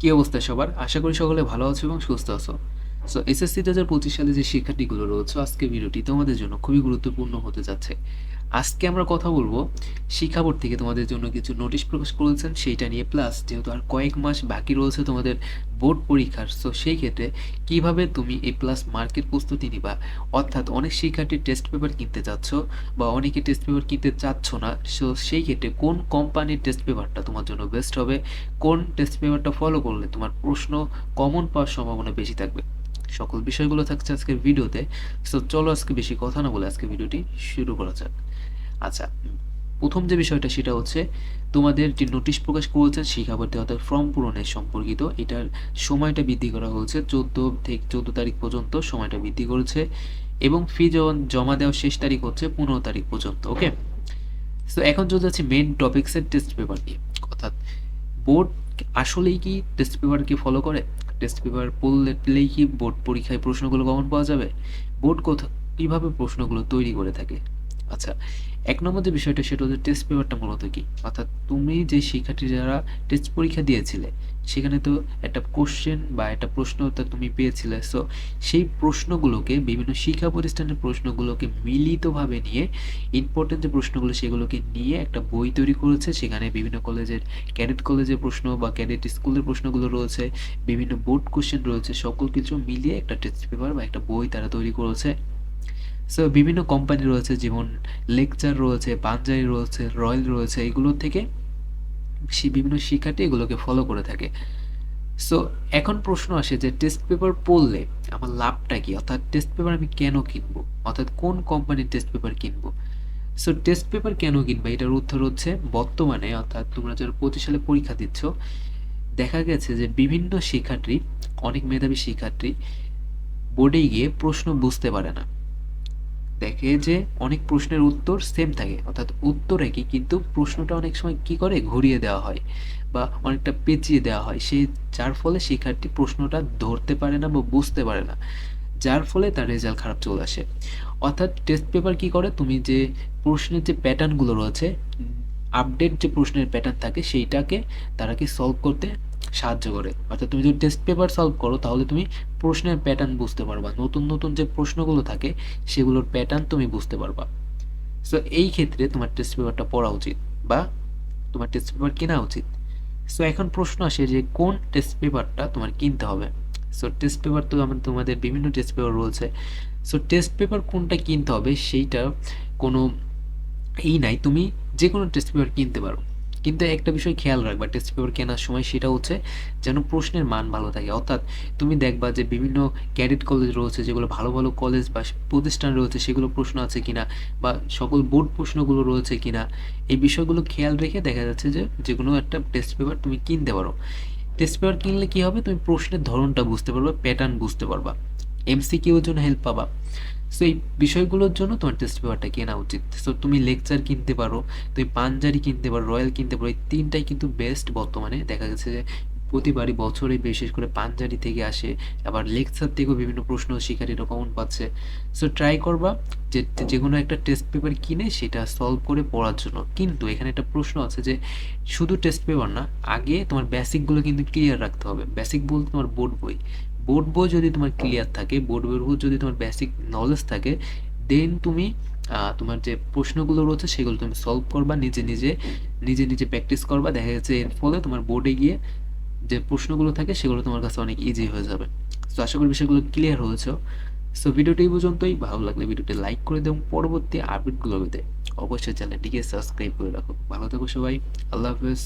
কি অবস্থা সবার? আশা করি সকলে ভালো আছো এবং সুস্থ আছো। সো এসএসসি দু হাজার পঁচিশ সালে যে শিক্ষার্থীগুলো রয়েছে আজকে ভিডিওটি তোমাদের জন্য খুবই গুরুত্বপূর্ণ হতে যাচ্ছে। আজকে আমরা কথা বলব শিক্ষা বোর্ড থেকে তোমাদের জন্য কিছু নোটিশ প্রকাশ করেছেন, সেইটা নিয়ে প্লাস যেহেতু আর কয়েক মাস বাকি রয়েছে তোমাদের বোর্ড পরীক্ষার সো সেই ক্ষেত্রে কীভাবে তুমি এ প্লাস মার্কের প্রস্তুতি নিবা? অর্থাৎ অনেক শিক্ষার্থী টেস্ট পেপার কিনতে চাচ্ছ বা অনেকে টেস্ট পেপার কিনতে চাচ্ছ না সো সেই ক্ষেত্রে কোন কোম্পানির টেস্ট পেপারটা তোমার জন্য বেস্ট হবে? কোন টেস্ট পেপারটা ফলো করলে তোমার প্রশ্ন কমন পাওয়ার সম্ভাবনা বেশি থাকবে? সকল বিষয়গুলো থাকছে আজকের ভিডিওতে। সো চলো আজকে বেশি কথা না বলে আজকে ভিডিওটি শুরু করা যাক। আচ্ছা প্রথম যে বিষয়টা সেটা হচ্ছে, তোমাদের যে নোটিশ প্রকাশ করেছেন শিক্ষাবর্তী অর্থাৎ ফর্ম পূরণের সম্পর্কিত, এটার সময়টা বৃদ্ধি করা হয়েছে। চোদ্দ থেকে চোদ্দ তারিখ পর্যন্ত সময়টা বৃদ্ধি করেছে এবং ফি জমা দেওয়ার শেষ তারিখ হচ্ছে পনেরো তারিখ পর্যন্ত, ওকে? সো এখন চলে যাচ্ছে মেন টপিক্সের টেস্ট পেপার নিয়ে। অর্থাৎ বোর্ড আসলেই কি টেস্ট পেপারকে ফলো করে? টেস্ট পেপার পড়লে পেলেই কি বোর্ড পরীক্ষায় প্রশ্নগুলো কমন পাওয়া যাবে? বোর্ড কোথা, কীভাবে প্রশ্নগুলো তৈরি করে থাকে? আচ্ছা এক নম্বর যে বিষয়টা, সেটা হচ্ছে টেস্ট পেপারটা মূলত কি? অর্থাৎ তুমি যে শিক্ষার্থী যারা টেস্ট পরীক্ষা দিয়েছিলে, সেখানে তো একটা কোশ্চেন বা একটা প্রশ্ন তুমি পেয়েছিলে। সো সেই প্রশ্নগুলোকে, বিভিন্ন শিক্ষা প্রতিষ্ঠানের প্রশ্নগুলোকে মিলিতভাবে নিয়ে ইম্পর্টেন্ট যে প্রশ্নগুলো, সেগুলোকে নিয়ে একটা বই তৈরি করেছে। সেখানে বিভিন্ন কলেজের ক্যাডেট কলেজের প্রশ্ন বা ক্যাডেট স্কুলের প্রশ্নগুলো রয়েছে, বিভিন্ন বোর্ড কোশ্চেন রয়েছে, সকল কিছু মিলিয়ে একটা টেস্ট পেপার বা একটা বই তারা তৈরি করেছে। সো বিভিন্ন কোম্পানি রয়েছে, যেমন লেকচার রয়েছে পাঞ্জাবি রয়েছে রয়্যাল রয়েছে এগুলো থেকে বিভিন্ন শিক্ষার্থী এগুলোকে ফলো করে থাকে। সো এখন প্রশ্ন আসে যে টেস্ট পেপার পড়লে আমার লাভটা কি? অর্থাৎ টেস্ট পেপার আমি কেন কিনবো? অর্থাৎ কোন কোম্পানির টেস্ট পেপার কিনবো? সো টেস্ট পেপার কেন কিনবা? এটার উত্তর হচ্ছে বর্তমানে, অর্থাৎ তোমরা যারা পঁচিশ সালে পরীক্ষা দিচ্ছ, দেখা গেছে যে বিভিন্ন শিক্ষার্থী, অনেক মেধাবী শিক্ষার্থী বোর্ডে গিয়ে প্রশ্ন বুঝতে পারে না। দেখে যে অনেক প্রশ্নের উত্তর সেম থাকে। অর্থাৎ উত্তর একই কিন্তু প্রশ্নটা অনেক সময় কি করে? ঘুরিয়ে দেওয়া হয় বা অনেকটা পেঁচিয়ে দেওয়া হয়। সে, যার ফলে শিক্ষার্থী প্রশ্নটা ধরতে পারে না বা বুঝতে পারে না। যার ফলে তার রেজাল্ট খারাপ চলে আসে। অর্থাৎ টেস্ট পেপার কি করে? তুমি যে প্রশ্নের যে প্যাটার্নগুলো রয়েছে আপডেট যে প্রশ্নের প্যাটার্ন থাকে, সেইটাকে তারা কি সলভ করতে সাহায্য করে। অর্থাৎ তুমি যদি টেস্ট পেপার সলভ করো, তাহলে তুমি প্রশ্নের প্যাটার্ন বুঝতে পারবা। নতুন নতুন যে প্রশ্নগুলো থাকে, সেগুলোর প্যাটার্ন তুমি বুঝতে পারবা। সো এই ক্ষেত্রে তোমার টেস্ট পেপারটা পড়া উচিত বা তোমার টেস্ট পেপার কেনা উচিত। সো এখন প্রশ্ন আসে যে কোন টেস্ট পেপারটা তোমার কিনতে হবে? সো টেস্ট পেপার তো আমার তোমাদের বিভিন্ন টেস্ট পেপার রয়েছে সো টেস্ট পেপার কোনটা কিনতে হবে, সেইটা কোনো এই নাই। তুমি যে কোনো টেস্ট পেপার কিনতে পারো। কিন্তু একটা বিষয় খেয়াল রাখবা টেস্ট পেপার কেনার সময় সেটা হচ্ছে যেন প্রশ্নের মান ভালো থাকে। অর্থাৎ তুমি দেখবা যে বিভিন্ন ক্যাডেট কলেজ রয়েছে যেগুলো ভালো ভালো কলেজ বা প্রতিষ্ঠান রয়েছে, সেগুলো প্রশ্ন আছে কিনা বা সকল বোর্ড প্রশ্নগুলো রয়েছে কিনা, এই বিষয়গুলো খেয়াল রেখে দেখা যাচ্ছে যে যে কোনো একটা টেস্ট পেপার তুমি কিনতে পারো। টেস্ট পেপার কিনলে কি হবে? তুমি প্রশ্নের ধরনটা বুঝতে পারবা প্যাটার্ন বুঝতে পারবা। এমসি এমসিকিউর জন্য হেল্প পাবা। সো এই বিষয়গুলোর জন্য তোমার টেস্ট পেপারটা কেনা উচিত। সো তুমি লেকচার কিনতে পারো, তুমি পাঞ্জারি কিনতে পারো রয়্যাল কিনতে পারো, এই তিনটাই কিন্তু বেস্ট বর্তমানে। দেখা গেছে যে প্রতিবারই বছরে বিশেষ করে পাঞ্জারি থেকে আসে, আবার লেকচার থেকেও বিভিন্ন প্রশ্ন শিক্ষার্থীরা কমন পাচ্ছে। সো ট্রাই করবা যে যে কোনো একটা টেস্ট পেপার কিনে সেটা সলভ করে পড়ার জন্য। কিন্তু এখানে একটা প্রশ্ন আছে যে শুধু টেস্ট পেপার না, আগে তোমার বেসিকগুলো কিন্তু ক্লিয়ার রাখতে হবে। বেসিক বলতে তোমার বোর্ড বই। বোর্ড বই যদি তোমার ক্লিয়ার থাকে বোর্ড বইয়ের উপর যদি তোমার বেসিক নলেজ থাকে দেন তুমি তোমার যে প্রশ্নগুলো রয়েছে সেগুলো তুমি সলভ করবা, নিজে নিজে নিজে নিজে প্র্যাকটিস করবা। দেখা যাচ্ছে এর ফলে তোমার বোর্ডে গিয়ে যে প্রশ্নগুলো থাকে সেগুলো তোমার কাছে অনেক ইজি হয়ে যাবে। তো আশা করি বিষয়গুলো ক্লিয়ার হয়েছে। সো ভিডিওটি এই পর্যন্তই। ভালো লাগলে ভিডিওটি লাইক করে দেবো পরবর্তী আপডেটগুলো পেতে অবশ্যই চ্যানেলটিকে সাবস্ক্রাইব করে রাখো। ভালো থাকো সবাই। আল্লাহ হাফেজ।